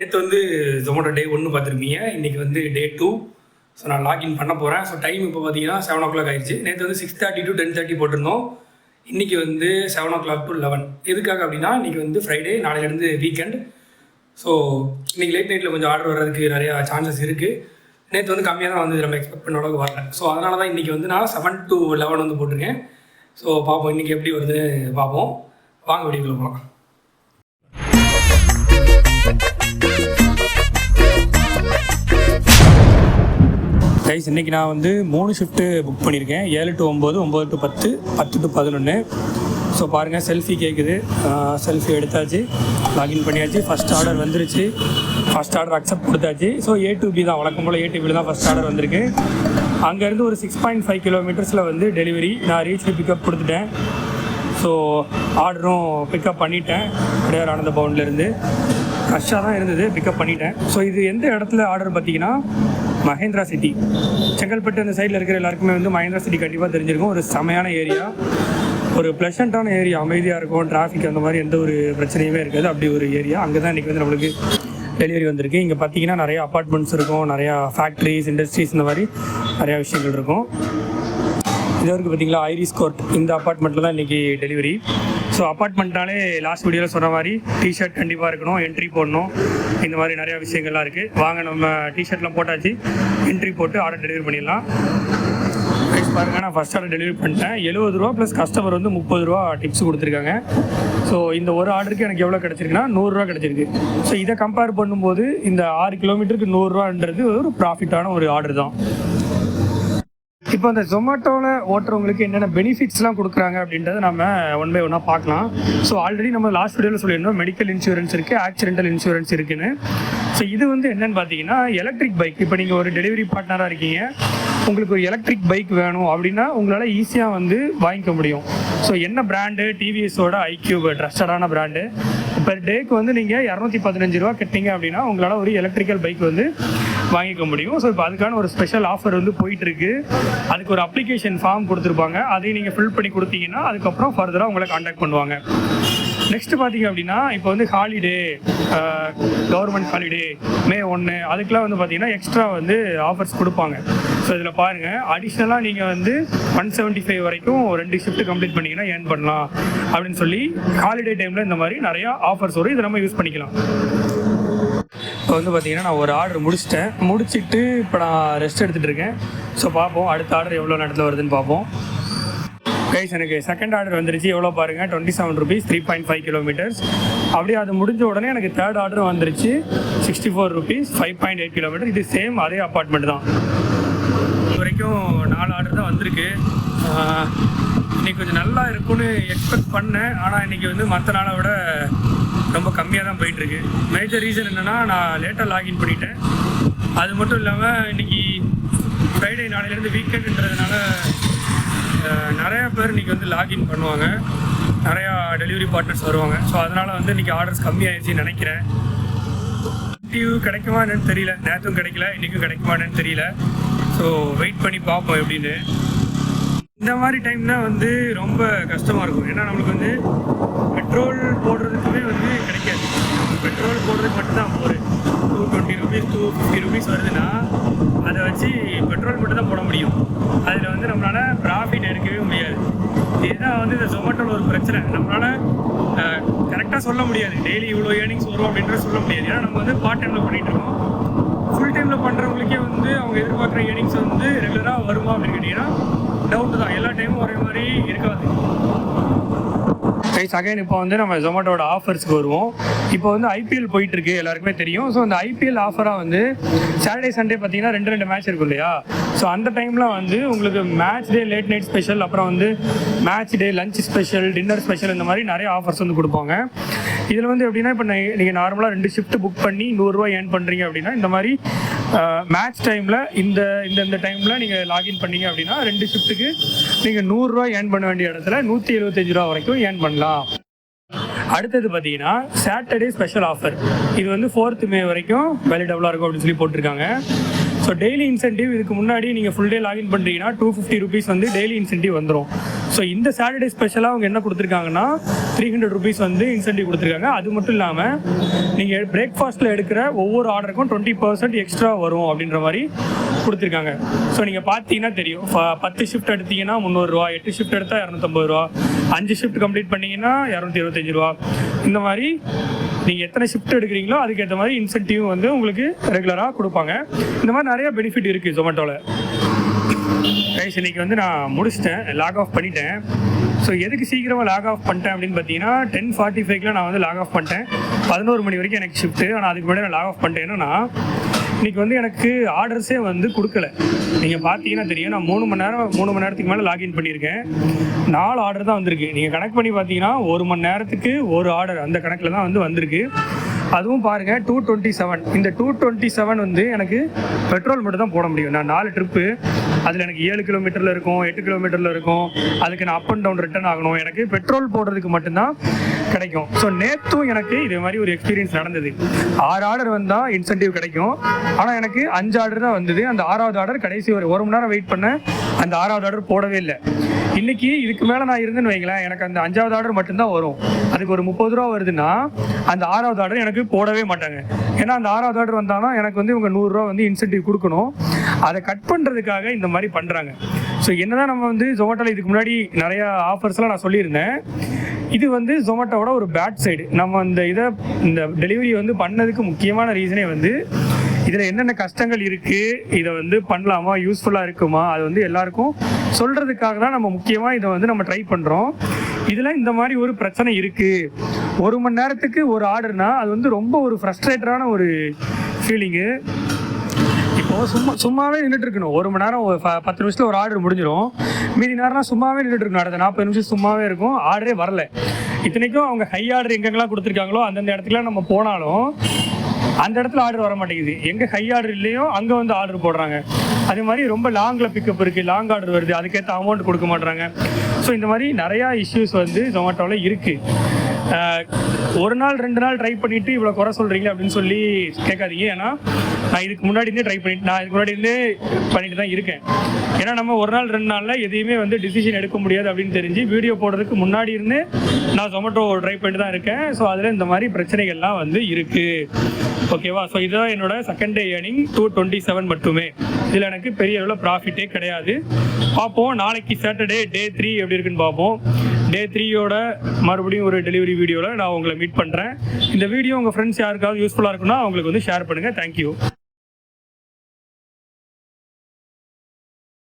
நேற்று வந்து ஜொமேட்டோ டே ஒன்று பார்த்துருப்பீங்க. இன்றைக்கி வந்து டே டூ ஸோ நான் லாகின் பண்ண போகிறேன் ஸோ டைம் இப்போ பார்த்தீங்கன்னா செவன் ஓ கிளாக் ஆயிடுச்சு. நேற்று வந்து six thirty to ten thirty போட்டிருந்தோம். இன்றைக்கி வந்து seven o'clock to eleven எதுக்காக அப்படின்னா இன்றைக்கி வந்து ஃப்ரைடே நாளையிலேருந்து வீக்கெண்ட் ஸோ இன்றைக்கி லேட் நைட்டில் கொஞ்சம் ஆர்டர் வர்றதுக்கு நிறையா சான்சஸ் இருக்குது நேற்று வந்து கம்மியாக தான் வந்து நம்ம எக்ஸ்பெக்ட் பண்ண அளவுக்கு வரல. ஸோ அதனால தான் இன்றைக்கி வந்து நான் செவன் டு லெவன் வந்து போட்டிருக்கேன். ஸோ பார்ப்போம் இன்றைக்கி எப்படி வருதுன்னு பார்ப்போம். வாங்க வீடியோக்குள்ள போகலாம் கைஸ் இன்றைக்கி நான் வந்து மூணு ஷிஃப்ட்டு புக் பண்ணியிருக்கேன். ஏழு டு ஒம்பது ஒம்பது டு பத்து பத்து டு பதினொன்று ஸோ பாருங்கள் செல்ஃபி கேட்குது செல்ஃபி எடுத்தாச்சு. லாகின் பண்ணியாச்சு. ஃபஸ்ட் ஆர்டர் வந்துருச்சு. ஃபஸ்ட் ஆர்டர் அக்செப்ட் கொடுத்தாச்சு. ஸோ ஏ டு பி தான். வழக்கம் போல் ஏ டு தான் ஃபஸ்ட் ஆர்டர் வந்திருக்கு. அங்கேருந்து ஒரு சிக்ஸ் பாயிண்ட் ஃபைவ் கிலோமீட்டர்ஸில் வந்து டெலிவரி நான் ரீச் பிக்கப் கொடுத்துட்டேன். ஸோ ஆர்டரும் பிக்கப் பண்ணிட்டேன். கிடையாது ஆனந்த பவுன்லேருந்து ரஷ்ஷாக தான் இருந்தது. பிக்கப் பண்ணிட்டேன். ஸோ இது எந்த இடத்துல ஆர்டர் பார்த்தீங்கன்னா மகேந்திரா சிட்டி. செங்கல்பட்டு அந்த சைடில் இருக்கிற எல்லாருக்குமே வந்து மகேந்திரா சிட்டி கண்டிப்பாக தெரிஞ்சிருக்கும். ஒரு செமையான ஏரியா ஒரு ப்ளசண்ட்டான ஏரியா அமைதியாக இருக்கும். டிராஃபிக் அந்த மாதிரி எந்த ஒரு பிரச்சனையுமே இருக்காது. அப்படி ஒரு ஏரியா அங்கே தான் இன்றைக்கி வந்து நம்மளுக்கு டெலிவரி வந்திருக்கு. இங்கே பார்த்தீங்கன்னா நிறைய அப்பார்ட்மெண்ட்ஸ் இருக்கும். நிறையா ஃபேக்ட்ரிஸ் இண்டஸ்ட்ரீஸ் இந்த மாதிரி நிறையா விஷயங்கள் இருக்கும். இது வரைக்கும் பார்த்தீங்களா ஐரிஸ் கோர்ட் இந்த அப்பார்ட்மெண்ட்டில் தான் இன்றைக்கி டெலிவரி ஸோ அப்பார்ட்மெண்ட்னாலே லாஸ்ட் வீடியோவில் சொன்ன மாதிரி டிஷர்ட் கண்டிப்பாக இருக்கணும் என்ட்ரி போடணும். இந்த மாதிரி நிறையா விஷயங்கள்லாம் இருக்குது வாங்க நம்ம டிஷர்ட்லாம் போட்டாச்சு. என்ட்ரி போட்டு ஆர்டர் டெலிவரி பண்ணிடலாம். ப்ரைஸ் பாருங்க நான் ஃபஸ்ட் ஆர்டர் டெலிவரி பண்ணிட்டேன். எழுபது ரூபா ப்ளஸ் கஸ்டமர் வந்து முப்பது ரூபா டிப்ஸ் கொடுத்துருக்காங்க. ஸோ இந்த ஒரு ஆர்டருக்கு எனக்கு எவ்வளோ கிடச்சிருக்குன்னா நூறுரூவா கிடச்சிருக்கு. ஸோ இதை கம்பேர் பண்ணும்போது இந்த ஆறு கிலோமீட்டருக்கு நூறுரூவான்றது ஒரு ப்ராஃபிட்டான ஒரு ஆர்டர் தான். இப்போ இந்த ஜொமேட்டோவில் ஓட்டுறவங்களுக்கு என்னென்ன பெனிஃபிட்ஸ்லாம் கொடுக்குறாங்க அப்படின்றத நம்ம ஒன் பை ஒன்னாக பார்க்கலாம். ஸோ ஆல்ரெடி நம்ம லாஸ்ட் வீடியோவில் சொல்லியிருந்தோம் மெடிக்கல் இன்சூரன்ஸ் இருக்குது ஆக்சிடென்டல் இன்சூரன்ஸ் இருக்குன்னு. ஸோ இது வந்து என்னென்னு பார்த்தீங்கன்னா எலக்ட்ரிக் பைக் இப்போ நீங்கள் ஒரு டெலிவரி பார்ட்னராக இருக்கீங்க உங்களுக்கு ஒரு எலக்ட்ரிக் பைக் வேணும் அப்படின்னா உங்களால் ஈஸியாக வந்து வாங்கிக்க முடியும். ஸோ என்ன பிராண்டு டிவிஎஸோட ஐக்யூப் ட்ரஸ்டடான பிராண்டு பெர் டேக்கு வந்து நீங்கள் இரநூத்தி பதினஞ்சு ரூபா கட்டிங்க அப்படின்னா உங்களால் ஒரு எலக்ட்ரிக்கல் பைக் வந்து வாங்கிக்க முடியும். ஸோ இப்போ அதுக்கான ஒரு ஸ்பெஷல் ஆஃபர் வந்து போயிட்டுருக்கு. அதுக்கு ஒரு அப்ளிகேஷன் ஃபார்ம் கொடுத்துருப்பாங்க. அதையும் நீங்கள் ஃபில் பண்ணி கொடுத்தீங்கன்னா அதுக்கப்புறம் ஃபர்தராக உங்களை காண்டாக்ட் பண்ணுவாங்க. நெக்ஸ்ட் பார்த்தீங்க அப்படின்னா இப்போ வந்து ஹாலிடே கவர்மெண்ட் ஹாலிடே மே ஒன்று அதுக்கெலாம் வந்து பார்த்தீங்கன்னா எக்ஸ்ட்ரா வந்து ஆஃபர்ஸ் கொடுப்பாங்க. ஸோ இதில் பாருங்கள் அடிஷ்னலாக நீங்கள் வந்து ஒன் செவன்ட்டி ஃபைவ் வரைக்கும் ரெண்டு ஷிஃப்ட் கம்ப்ளீட் பண்ணிங்கன்னா ஏர்ன் பண்ணலாம். அப்படின்னு சொல்லி ஹாலிடே டைமில் இந்த மாதிரி நிறையா ஆஃபர்ஸ் வரும். இதை நம்ம யூஸ் பண்ணிக்கலாம். இப்போ வந்து பார்த்தீங்கன்னா நான் ஒரு ஆர்டர் முடிச்சிட்டேன். முடிச்சிட்டு இப்போ நான் ரெஸ்ட் எடுத்துகிட்டு இருக்கேன். ஸோ பார்ப்போம் அடுத்த ஆர்டர் எவ்வளோ நேரத்தில் வருதுன்னு பார்ப்போம். கைஸ் எனக்கு செகண்ட் ஆர்டர் வந்துருச்சு. எவ்வளோ பாருங்கள் twenty seven rupees three point five kilometres அப்படியே அது முடிஞ்ச உடனே எனக்கு தேர்ட் ஆர்டர் வந்துருச்சு. Sixty four rupees five point eight kilometre இது சேம் அதே அப்பார்ட்மெண்ட் தான். இது வரைக்கும் நாலு ஆர்டர் தான் வந்திருக்கு. இன்றைக்கி கொஞ்சம் நல்லா இருக்கும்னு எக்ஸ்பெக்ட் பண்ணேன். ஆனால் இன்றைக்கி வந்து மற்ற நாளை விட ரொம்ப கம்மியாக தான் போயிட்டுருக்கு. மேஜர் ரீசன் என்னென்னா நான் லேட்டாக லாகின் பண்ணிட்டேன். அது மட்டும் இல்லாமல் இன்றைக்கி ஃப்ரைடே நாளையிலேருந்து வீக்கெண்டுன்றதுனால நிறையா பேர் இன்றைக்கி வந்து லாகின் பண்ணுவாங்க. நிறையா டெலிவரி பார்ட்னர்ஸ் வருவாங்க. ஸோ அதனால் வந்து இன்றைக்கி ஆர்டர்ஸ் கம்மியாயிடுச்சுன்னு நினைக்கிறேன். டியூ கிடைக்குமா என்னன்னு தெரியல. நேற்றும் கிடைக்கல இன்றைக்கும் கிடைக்குமா என்னன்னு தெரியல. ஸோ வெயிட் பண்ணி பார்ப்போம் எப்படின்னு. இந்த மாதிரி டைம்ல வந்து ரொம்ப கஷ்டமாக இருக்கும். ஏன்னா நம்மளுக்கு வந்து பெட்ரோல் போடுறதுக்குமே வந்து கிடைக்காது. பெட்ரோல் போடுறதுக்கு மட்டும்தான் ஒரு two twenty rupees two fifty rupees வருது அதை வச்சு பெட்ரோல் மட்டும் தான் போட முடியும் அதில் வந்து நம்மளால் ப்ராஃபிட் எடுக்கவே முடியாது இதுதான் வந்து இந்த ஜொமேட்டோட ஒரு பிரச்சனை. நம்மளால் கரெக்டாக சொல்ல முடியாது. டெய்லி இவ்வளோ ஏர்னிங்ஸ் வரும் அப்படின்றத சொல்ல முடியாது. ஏன்னா நம்ம வந்து பார்ட் டைமில் பண்ணிகிட்டு இருக்கோம். ஃபுல் டைமில் பண்ணுறவங்களுக்கே வந்து அவங்க எதிர்பார்க்குற ஏர்னிங்ஸ் வந்து ரெகுலராக வருமா அப்படின்னு கேட்டிங்கன்னா டவுட்டு தான். எல்லா டைமும் ஒரே மாதிரி இருக்காது. கைஸ் அகைன் இப்போ வந்து நம்ம ஜொமேட்டோட ஆஃபர்ஸ்க்கு வருவோம். இப்போ வந்து ஐபிஎல் போயிட்டு இருக்கு எல்லாருக்குமே தெரியும். ஸோ அந்த ஐபிஎல் ஆஃபராக வந்து சாட்டர்டே சண்டே பார்த்தீங்கன்னா ரெண்டு ரெண்டு மேட்ச் இருக்கும் இல்லையா? ஸோ அந்த டைமில் வந்து உங்களுக்கு match day late night special அப்புறம் வந்து match day lunch special dinner special இந்த மாதிரி நிறைய ஆஃபர்ஸ் வந்து கொடுப்பாங்க. இதில் வந்து எப்படின்னா இப்போ நீங்கள் நார்மலாக ரெண்டு ஷிஃப்ட் புக் பண்ணி நூறுரூவா ஏர்ன் பண்ணுறீங்க அப்படின்னா இந்த மாதிரி மேட்ச் டைமில் இந்த இந்த இந்த டைமில் நீங்கள் லாகின் பண்ணீங்க அப்படின்னா ரெண்டு ஷிஃப்ட்டுக்கு நீங்கள் நூறுரூவா ஏர்ன் பண்ண வேண்டிய இடத்துல நூற்றி எழுபத்தஞ்சு ரூபா வரைக்கும் ஏர்ன் பண்ணலாம். அடுத்தது பார்த்தீங்கன்னா சாட்டர்டே ஸ்பெஷல் ஆஃபர் இது வந்து ஃபோர்த் மே வரைக்கும் வேலிடபுளாக இருக்கும் அப்படின்னு சொல்லி போட்டிருக்காங்க. ஸோ டெய்லி இன்சென்டிவ் இதுக்கு முன்னாடி நீங்கள் ஃபுல் டே லாகின் பண்ணுறீங்கன்னா டூ ஃபிஃப்டி ருபீஸ் வந்து டெய்லி இன்சென்டிவ் வந்துடும் ஸோ இந்த சாட்டர்டே ஸ்பெஷலாக அவங்க என்ன கொடுத்துருக்காங்கன்னா த்ரீ ஹண்ட்ரட் ருபீஸ் வந்து இன்சென்டிவ் கொடுத்துருக்காங்க. அது மட்டும் இல்லாமல் நீங்கள் பிரேக்ஃபாஸ்ட்டில் எடுக்கிற ஒவ்வொரு ஆர்டருக்கும் டுவெண்ட்டி பர்சன்ட் எக்ஸ்ட்ரா வரும் அப்படின்ற மாதிரி கொடுத்துருக்காங்க. ஸோ நீங்கள் பார்த்தீங்கன்னா தெரியும். பத்து ஷிஃப்ட் எடுத்தீங்கன்னா முந்நூறுரூவா எட்டு ஷிஃப்ட் எடுத்தால் இரநூத்தம்பது ரூபா அஞ்சு ஷிஃப்ட் கம்ப்ளீட் பண்ணிங்கன்னா இரநூத்தி இருபத்தஞ்சி ரூபா. இந்த மாதிரி நீங்கள் எத்தனை ஷிஃப்ட் எடுக்கிறீங்களோ அதுக்கேற்ற மாதிரி இன்சென்டிவ் வந்து உங்களுக்கு ரெகுலராக கொடுப்பாங்க. இந்த மாதிரி நிறைய பெனிஃபிட் இருக்குது ஜொமேட்டோவில் கைஸ் இன்னைக்கு வந்து நான் முடிச்சிட்டேன். லாக் ஆஃப் பண்ணிட்டேன். ஸோ எதுக்கு சீக்கிரமாக லாக் ஆஃப் பண்ணிட்டேன் அப்படின்னு பார்த்தீங்கன்னா டென் ஃபார்ட்டி ஃபைவ்ல நான் வந்து லாக் ஆஃப் பண்ணிட்டேன். பதினோரு மணி வரைக்கும் எனக்கு ஷிஃப்ட்டு ஆனால் அதுக்கு முன்னாடி நான் லாக் ஆஃப் பண்ணிட்டேன் என்னன்னா இன்னைக்கு வந்து எனக்கு ஆர்டர்ஸே வந்து கொடுக்கல. நீங்கள் பார்த்தீங்கன்னா தெரியும் நான் மூணு மணி நேரம் மூணு மணி நேரத்துக்கு மேலே லாகின் பண்ணியிருக்கேன். நாலு ஆர்டர் தான் வந்திருக்கு. நீங்கள் கணக்கு பண்ணி பார்த்தீங்கன்னா ஒரு மணி நேரத்துக்கு ஒரு ஆர்டர் அந்த கணக்கில் தான் வந்து வந்திருக்கு. அதுவும் பாருங்க டூ டுவெண்ட்டி செவன் இந்த டூ டுவெண்ட்டி செவன் வந்து எனக்கு பெட்ரோல் மட்டும் தான் போட முடியும். நான் நாலு ட்ரிப்பு அதில் எனக்கு ஏழு கிலோமீட்டரில் இருக்கும் எட்டு கிலோமீட்டரில் இருக்கும். அதுக்கு நான் அப் அண்ட் டவுன் ரிட்டர்ன் ஆகணும். எனக்கு பெட்ரோல் போடுறதுக்கு மட்டும்தான் கிடைக்கும். ஸோ நேற்றும் எனக்கு இதே மாதிரி ஒரு எக்ஸ்பீரியன்ஸ் நடந்தது. ஆறு ஆர்டர் வந்தால் இன்சென்டிவ் கிடைக்கும். ஆனால் எனக்கு அஞ்சு ஆர்டர் தான் வந்தது. அந்த ஆறாவது ஆர்டர் கடைசி ஒரு ஒரு மணி நேரம் வெயிட் பண்ணேன். அந்த ஆறாவது ஆர்டர் போடவே இல்லை. இன்னைக்கு இதுக்கு மேலே நான் இருந்தேன்னு வைங்களேன் எனக்கு அந்த அஞ்சாவது ஆர்டர் மட்டும்தான் வரும். அதுக்கு ஒரு முப்பது ரூபா வருதுன்னா அந்த ஆறாவது ஆர்டர் எனக்கு போடவே மாட்டாங்க. ஏன்னா அந்த ஆறாவது ஆர்டர் வந்தாலும் எனக்கு வந்து இவங்க நூறுரூவா வந்து இன்சென்டிவ் கொடுக்கணும். அதை கட் பண்ணுறதுக்காக இந்த மாதிரி பண்ணுறாங்க ஸோ என்னதான் நம்ம வந்து ஜொமேட்டோவில் இதுக்கு முன்னாடி நிறைய ஆஃபர்ஸ்லாம் நான் சொல்லியிருந்தேன். இது வந்து ஜொமேட்டோவோட ஒரு பேட் சைடு நம்ம அந்த இதை இந்த டெலிவரி வந்து பண்ணதுக்கு முக்கியமான ரீசனே வந்து இதில் என்னென்ன கஷ்டங்கள் இருக்குது இதை வந்து பண்ணலாமா? யூஸ்ஃபுல்லாக இருக்குமா? அது வந்து எல்லாருக்கும் சொல்கிறதுக்காக தான் நம்ம முக்கியமாக இதை வந்து நம்ம ட்ரை பண்ணுறோம் இதில் இந்த மாதிரி ஒரு பிரச்சனை இருக்குது ஒரு மணி நேரத்துக்கு ஒரு ஆர்டர்னா அது வந்து ரொம்ப ஒரு ஃப்ரஸ்ட்ரேட்டரான ஒரு ஃபீலிங்கு இப்போ சும்மா சும்மாவே நின்றுட்டு இருக்கணும். ஒரு மணி நேரம் பத்து நிமிஷத்துல ஒரு ஆர்டர் முடிஞ்சிடும் மீதி நேரம்லாம் சும்மாவே நின்றுட்டு இருக்கணும். அடுத்த நாற்பது நிமிஷம் சும்மாவே இருக்கும். ஆர்டரே வரல. இத்தனைக்கும் அவங்க ஹை ஆர்டர் எங்கெங்கெல்லாம் கொடுத்துருக்காங்களோ அந்தந்த இடத்துக்குலாம் நம்ம போனாலும் அந்த இடத்துல ஆர்டர் வர மாட்டேங்குது எங்கே ஹை ஆர்டர் இல்லையோ அங்கே வந்து ஆர்டர் போடுறாங்க. அதே மாதிரி ரொம்ப லாங்கில் பிக்கப் இருக்குது லாங் ஆர்டர் வருது அதுக்கேற்ற அமௌண்ட் கொடுக்க மாட்டுறாங்க ஸோ இந்த மாதிரி நிறையா இஷ்யூஸ் வந்து ஜொமேட்டோவில் இருக்குது ஒரு நாள் ரெண்டு நாள் ட்ரை பண்ணிட்டு இவ்வளோ குறை சொல்றீங்க அப்படின்னு சொல்லி கேட்காதீங்க. ஏன்னா நான் இதுக்கு முன்னாடி இருந்தே ட்ரை பண்ணிட்டு நான் இதுக்கு முன்னாடி இருந்தே பண்ணிட்டு தான் இருக்கேன். ஏன்னா நம்ம ஒரு நாள் ரெண்டு நாளில் எதையுமே வந்து டிசிஷன் எடுக்க முடியாது அப்படின்னு தெரிஞ்சு வீடியோ போடுறதுக்கு முன்னாடி இருந்து நான் ஜொமேட்டோ ட்ரை பண்ணிட்டு தான் இருக்கேன். ஸோ அதில் இந்த மாதிரி பிரச்சனைகள்லாம் வந்து இருக்கு. ஓகேவா ஸோ இதுதான் என்னோட second day earning two twenty seven மட்டுமே. இதில் எனக்கு பெரிய அளவில் ப்ராஃபிட்டே கிடையாது. பார்ப்போம் நாளைக்கு சாட்டர்டே டே த்ரீ எப்படி இருக்குன்னு பார்ப்போம். டே த்ரீயோட மறுபடியும் ஒரு டெலிவரி வீடியோவில் நான் உங்களை மீட் பண்ணுறேன் இந்த வீடியோ உங்கள் ஃப்ரெண்ட்ஸ் யாருக்காவது யூஸ்ஃபுல்லாக இருக்குன்னா அவங்களுக்கு வந்து ஷேர் பண்ணுங்கள் தேங்க்யூ